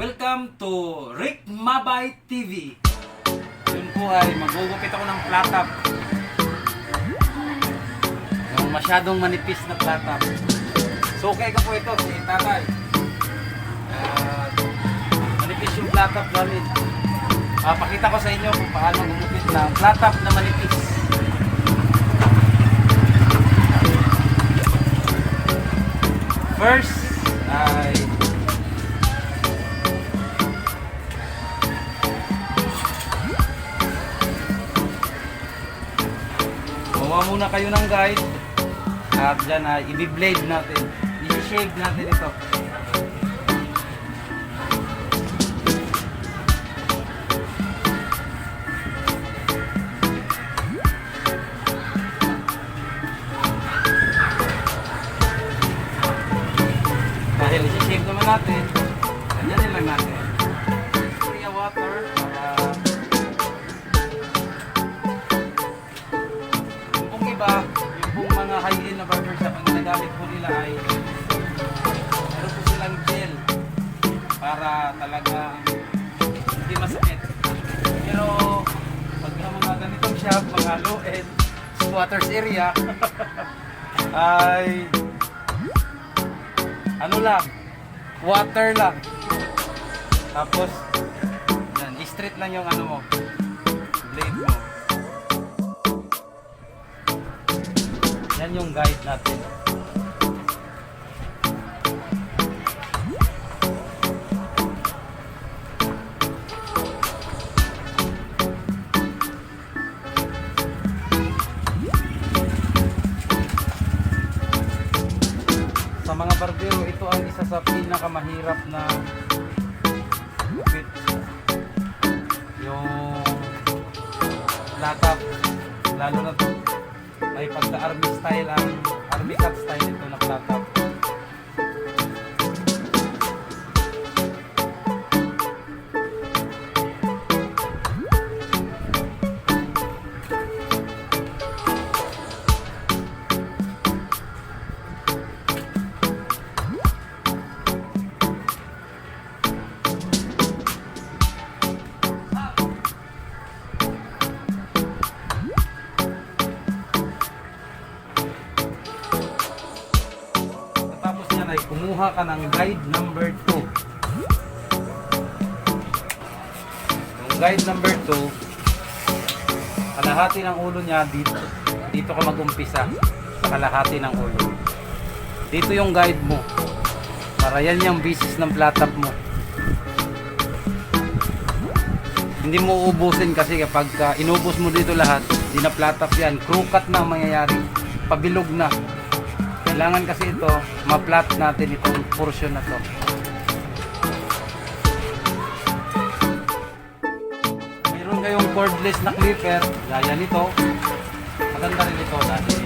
Welcome to Rick Mabay TV. Yun po ay magugupit ako ng platap. Yung masyadong manipis na platap. So okay ka po ito si tatay. At manipis yung platap namin. Ah, pakita ko sa inyo kung paano gumupit ng platap na manipis. First ay Kuha muna kayo ng guide at dyan ay i-blade natin. I-shave natin ito. Dahil i-shave naman natin, ganyan lang natin. Korea water ang ginagamit po nila ay meron po silang gel para talaga hindi masakit. Pero pag mga ganitong shop, mga low-end, squatters area, ay ano lang, water lang. Tapos, yan, straight lang yung ano mo, blade mo. Yan yung guide natin. Sa mga barbero, ito ang isa sa pinakamahirap na gupit. Yung latap, lalo na may pagka-army style ang army cut style ito na. Tapos ay kumuha ka ng guide number 2. Yung guide number 2, kalahati ng ulo niya dito. Dito ka mag-umpisa sa kalahati ng ulo. Dito yung guide mo. Para yan yung basis ng platap mo. Hindi mo ubusin kasi kapag ka inubos mo dito lahat, di na platap yan. Crew cut na ang mangyayari. Pabilog na. Kailangan kasi ito, ma-flat natin itong portion na to. Mayroon kayong cordless na clipper, gaya nito. Maganda rin ito dahil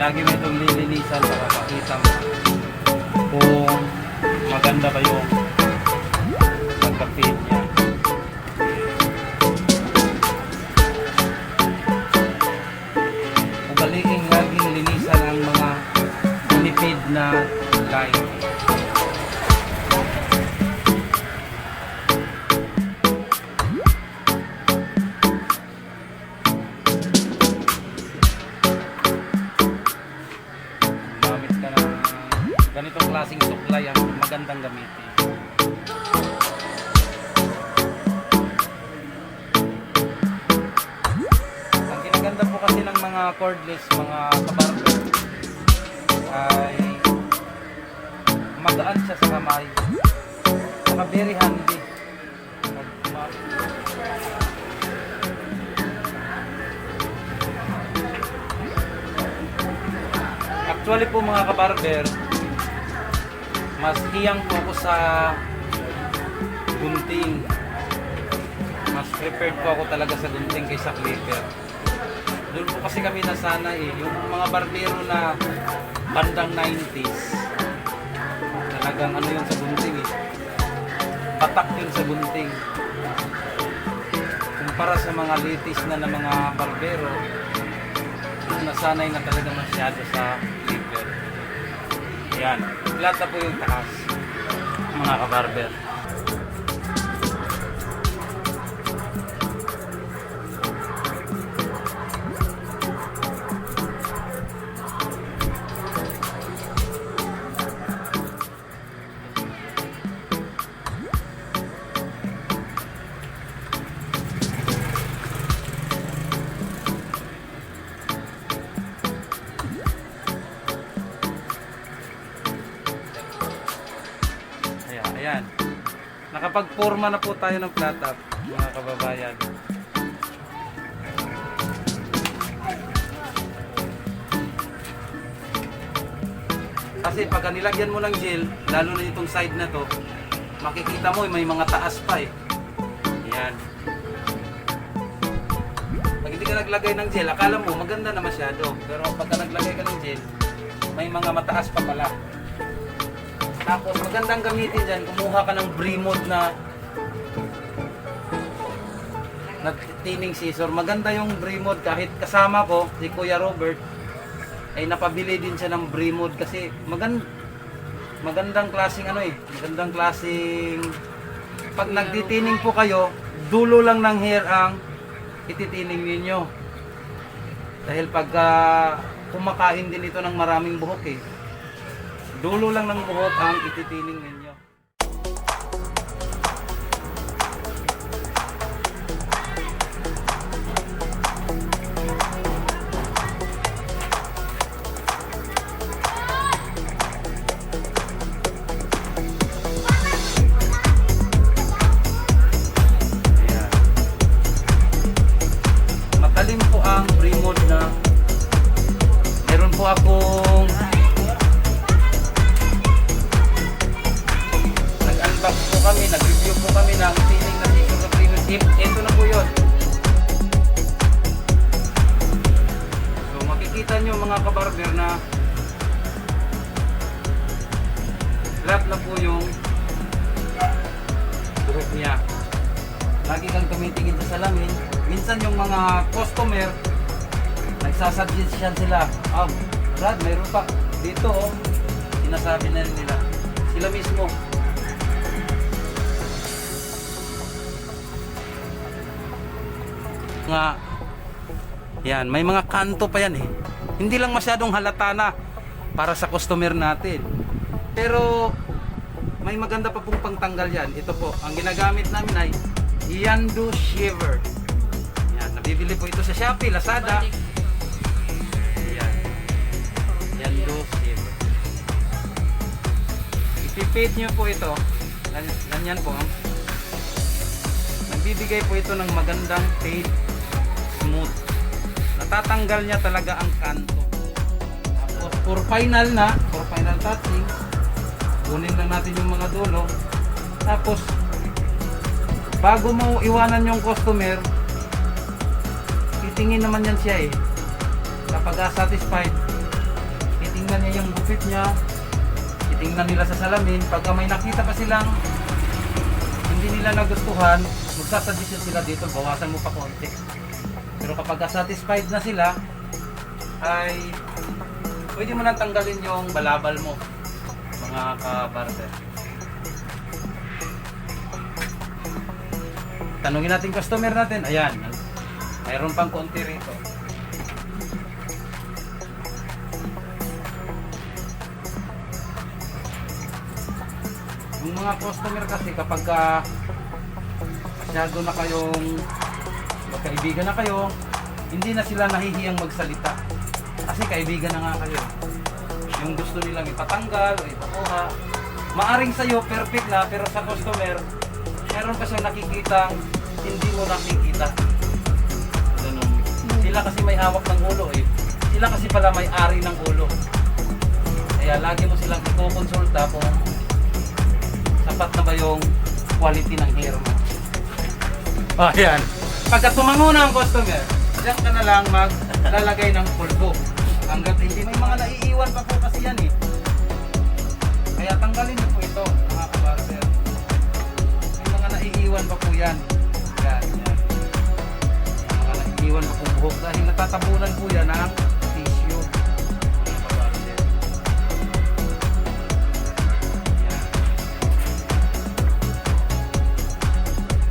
lagi mo itong lilinisan para makita mo kung maganda ba yung pagka-fit niya. Cordless, mga kabarber, ay magaan siya sa kamay. Saka very handy. Actually po mga kabarber, mas hiyang po ako sa gunting. Mas prepared po ako talaga sa gunting kaysa clipper. Doon po kasi kami nasanay eh. Yung mga barbero na bandang 90s. Talagang ano yun sa gunting eh. Patak yun sa gunting. Kumpara sa mga latest na na mga barbero, nasanay na talaga masyado sa clipper. Yan. Flat na po yung taas. Mga kabarber. Nakapagporma na po tayo ng flat top, mga kababayan. Kasi pagka nilagyan mo ng gel, lalo na itong side na to, makikita mo may mga taas pa eh. Ayan. Pag hindi ka naglagay ng gel, akala mo maganda na masyado. Pero pagka naglagay ka ng gel, may mga mataas pa pala. Tapos magandang gamitin dyan, kumuha ka ng Bremod na na tining scissor. Maganda yung Bremod kahit kasama ko, si Kuya Robert, ay napabili din siya ng Bremod kasi magand magandang klaseng ano eh, magandang klaseng pag nagtitining po kayo, dulo lang ng hair ang ititining ninyo. Dahil pagka kumakain din ito ng maraming buhok eh, dulo lang ng buhok ang ititining ninyo. Makikita nyo mga kabarber na flat na po yung buhok niya. Lagi kang tumitingin sa salamin. Minsan yung mga customer, nagsasuggest sila. Ah, Brad, mayroon pa. Dito, oh. Sinasabi na nila. Sila mismo. Nga, yan, may mga kanto pa yan eh. Hindi lang masyadong halata na para sa customer natin. Pero may maganda pa pong pangtanggal yan. Ito po, ang ginagamit namin ay Yandu Shiver. Yan, nabibili po ito sa Shopee, Lazada. Yan. Yandu Shiver. Ipipit nyo po ito. Gan- Ganyan po. Nagbibigay po ito ng magandang fade smooth. Natatanggal niya talaga ang kanto. Tapos for final na, for final touching, kunin lang natin yung mga dulo. Tapos, bago mo iwanan yung customer, titingin naman yan siya eh. Kapag satisfied, titingnan niya yung gupit niya, titingnan nila sa salamin. Pag may nakita pa silang hindi nila nagustuhan, magsasuggest sila dito, bawasan mo pa konti. Pero kapag satisfied na sila, ay pwede mo nang tanggalin yung balabal mo mga ka-barber. Tanungin natin customer natin. Ayan. Mayroon pang konti rito. Yung mga customer kasi kapag ka masyado na kayong magkaibigan na kayo, hindi na sila nahihiyang magsalita. Kasi kaibigan na nga kayo. Yung gusto nilang ipatanggal o ipakuha. Maaring sa'yo, perfect na, pero sa customer, meron ka siyang nakikitang hindi mo nakikita. Ganun. Sila kasi may hawak ng ulo eh. Sila kasi pala may ari ng ulo. Kaya lagi mo silang ikukonsulta kung sapat na ba yung quality ng hair mo. Ayan. Pagka tumango na ang customer, diyan ka na lang maglalagay ng pulbo. Hanggat hindi may mga naiiwan pa po kasi yan eh. Kaya tanggalin niyo po ito, mga kabarber. May mga naiiwan pa po yan. Yan, yan. May mga naiiwan pa po buhok dahil natatabunan po yan ng tissue.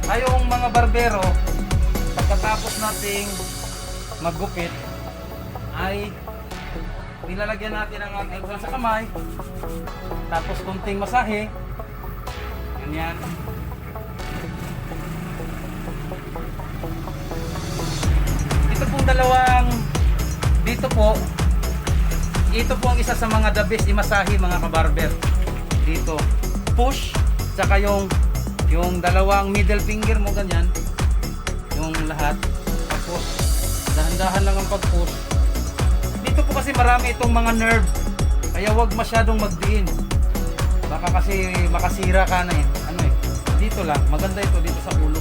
Tayong mga barbero, pagkatapos nating maggupit, ay nilalagyan natin ng alcohol sa kamay, tapos kunting masahe, ganyan. Ito pong dalawang, dito po, ito po ang isa sa mga the best imasahe mga kabarber. Dito, push, tsaka yung, yung dalawang middle finger mo ganyan, yung lahat, tapos dahan-dahan lang ang pag-push. Dito po kasi marami itong mga nerve, kaya wag masyadong magdiin. Baka kasi makasira ka na eh. Ano eh, dito lang, maganda ito dito sa ulo.